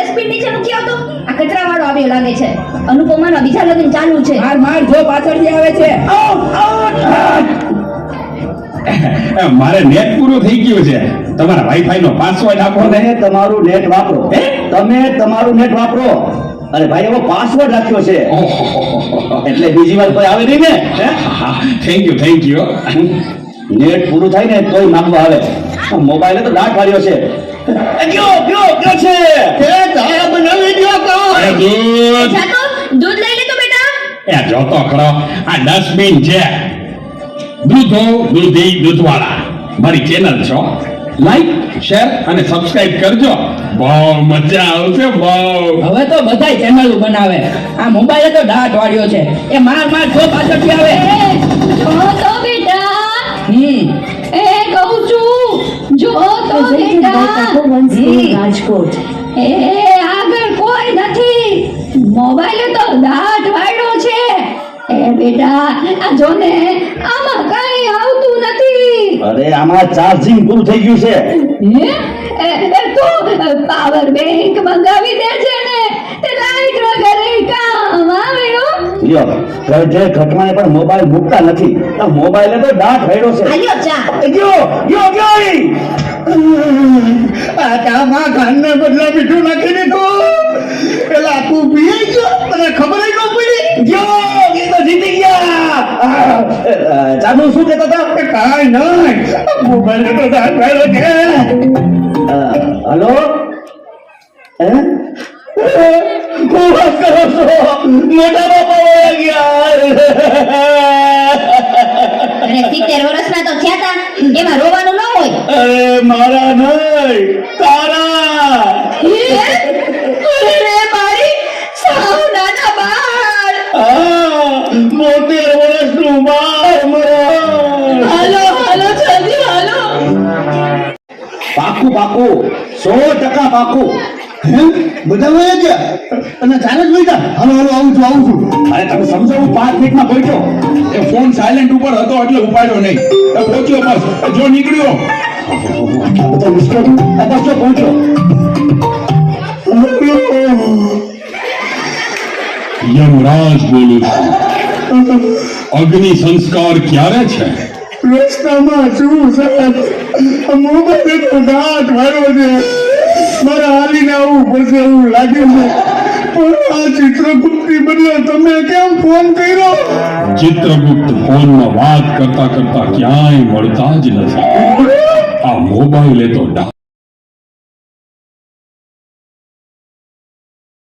Dustbin નીચે મૂકી આવતો. આ કચરા વાળો આવ્યો લાગે છે. અનુપમાના બીજા લગ્ન ચાલુ છે. માર માર જો પાછળથી આવે છે. મારે નેટ પૂરું થઈ ગયું છે. તમારા વાઈફાઈ નો પાસવર્ડ આપો ને. તમારું નેટ વાપરો. તમે તમારું નેટ વાપરો. અરે ભાઈ એવો પાસવર્ડ રાખ્યો છે. એટલે બીજી વાર કોઈ આવે નહીં ને? Thank you thank you net પૂરું થાય ને કોઈ માંગવા આવે. મોબાઈલે તો દાટ વાળ્યો છે. ગયો ગયો ગયો છે. એ ચા બનાવી ગયો તો અરે દૂધ જાતો દૂધ લઈ લે તો બેટા? એ જોતો ખરો. આ ડસ્ટબિન છે. દૂધો દૂધી દૂધવાળા. મારી ચેનલ છો. લાઈક શેર અને સબસ્ક્રાઇબ કરજો. બહુ મજા આવશે બહુ. હવે તો બધાય ચેનલ બનાવે. આ મોબાઈલે તો દાંત વાળ્યો છે. એ માર માર જો પાછળથી આવે. Rajkot. એ આગળ કોઈ નથી. મોબાઈલ તો દાટ વાળો છે. એ બેટા આ જો ને આમાં કઈ આવતું નથી. અરે આમાં ચાર્જિંગ પૂરું થઈ ગયું છે. હે? એ એ પાવર બેંક મંગાવી દે છે ને. તે લાઈટ વગર કામ આવે હો. લ્યો જે ઘટમાને પણ મોબાઈલ મૂકતા નથી. તો મોબાઈલે તો દાટ વાળ્યો છે. ગયો ગયો ગયો આ ચામાં બદલે મીઠું નાખી દીધું. એટલે આખું પીએ ગયો, તને ખબર ન પડી? ગયો, એ તો જીતી ગયા. ચાલુ શું કહેતા હતા? કે કાંઈ નહીં. મોબાઈલ તો દાંત પહેલો છે હલો? હે? વર્ષના તો થયા તા એમાં રોવાનું અરે મારા નહીં તારા. અરે મારી સાવ નાના બાળ. આ, બોતેર વર્ષનું બાળ મરણ. હાલો હાલો જલ્દી હાલો. પાકું પાકું. સો ટકા પાકું. હે? બધા વયા ગયા અને ત્યારે જ બેઠા હાલો હાલો આવું છું આવું છું. અરે તમે સમજો હું પાંચ મિનિટમાં બેઠો એ ફોન સાયલેન્ટ ઉપર હતો એટલે ઉપાડ્યો નહીં. એ પહોંચ્યો બસ. જો નીકળ્યો. બધા મુશ્કેલ આ બસ જો પહોંચ્યો. યમરાજ બોલું છું. અગ્નિ સંસ્કાર ક્યારે છે? રસ્તામાં છું સાહેબ. મોબાઈલ તો છે. મારે આવવું પડશે એવું લાગે છે. પણ આ ચિત્રગુપ્તની બદલે તમે કેમ ફોન કર્યો? ચિત્રગુપ્ત ફોનમાં વાત કરતા કરતા ક્યાંય મળતા જ નથી. આ મોબાઈલે તો